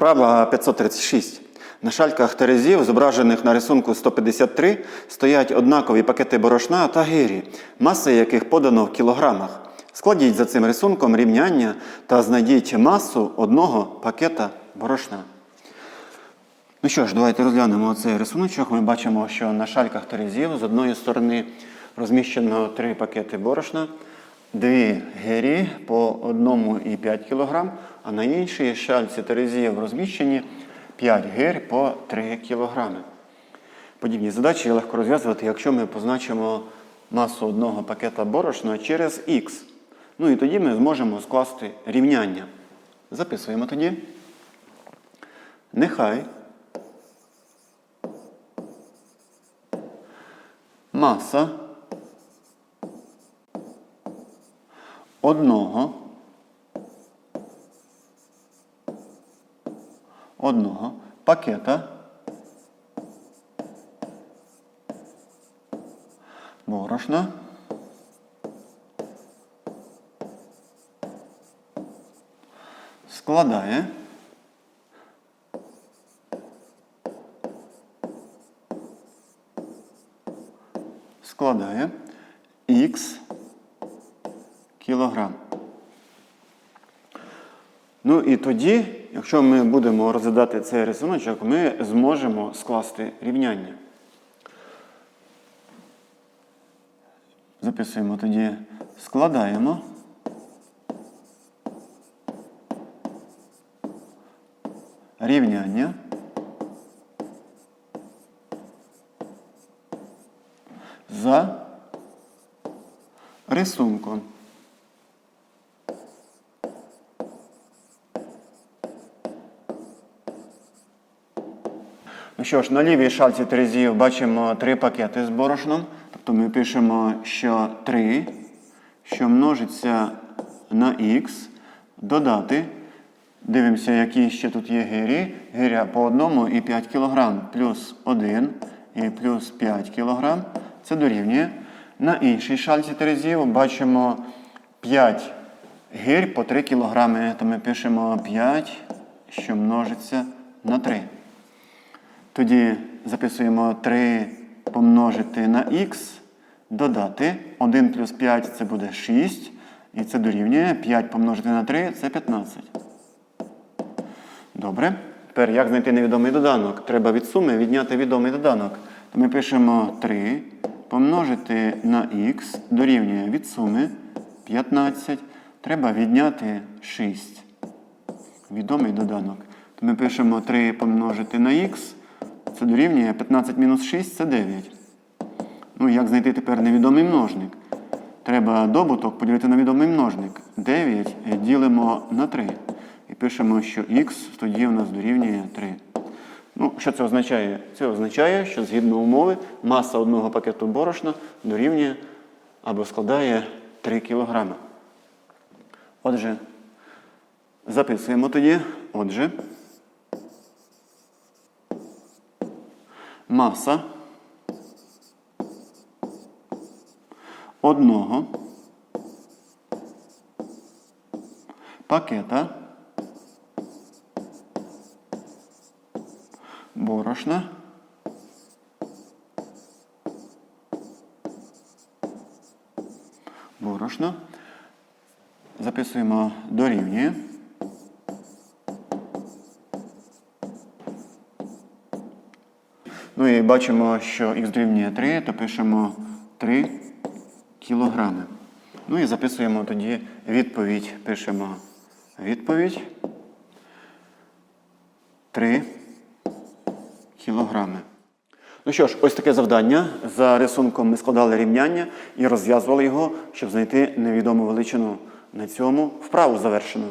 Вправа 536. На шальках терезів, зображених на рисунку 153, стоять однакові пакети борошна та гирі, маси яких подано в кілограмах. Складіть за цим рисунком рівняння та знайдіть масу одного пакета борошна. Ну що ж, давайте розглянемо цей рисуночок. Ми бачимо, що на шальках терезів з одної сторони розміщено три пакети борошна, дві гирі по 1,5 кг, а на іншій шальці терезів розміщені 5 гир по 3 кг. Подібні задачі легко розв'язувати, якщо ми позначимо масу одного пакета борошна через х. Ну і тоді ми зможемо скласти рівняння. Записуємо тоді. Нехай маса одного одного пакета. Борошна. Складає. Складає. Х кілограм. Ну і тоді, якщо ми будемо розглядати цей рисуночок, ми зможемо скласти рівняння. Записуємо тоді, складаємо. Рівняння. За рисунком. Що ж, на лівій шальці терезів бачимо три пакети з борошном. Тобто ми пишемо, що 3, що множиться на х, додати. Дивимося, які ще тут є гирі. Гиря по одному і 5 кг, плюс 1 і плюс 5 кг. Це дорівнює. На іншій шальці терезів бачимо 5 гир по 3 кг. То ми пишемо 5, що множиться на 3. Тоді записуємо 3 помножити на х, додати. 1 плюс 5 це буде 6. І це дорівнює. 5 помножити на 3 це 15. Добре. Тепер як знайти невідомий доданок? Треба від суми відняти відомий доданок. То ми пишемо 3 помножити на х дорівнює від суми 15. Треба відняти 6. Відомий доданок. То ми пишемо 3 помножити на х. Це дорівнює 15 мінус 6 це 9. Ну, як знайти тепер невідомий множник? Треба добуток поділити на відомий множник. 9 ділимо на 3. І пишемо, що х тоді у нас дорівнює 3. Ну, що це означає? Це означає, що згідно умови маса одного пакету борошна дорівнює або складає 3 кг. Отже, записуємо тоді. Отже, маса одного пакета борошна борошна записуємо дорівнює. Ну і бачимо, що х дорівнює 3, то пишемо 3 кілограми. Ну і записуємо тоді відповідь. Пишемо відповідь 3 кілограми. Ну що ж, ось таке завдання. За рисунком ми складали рівняння і розв'язували його, щоб знайти невідому величину. На цьому вправу завершено.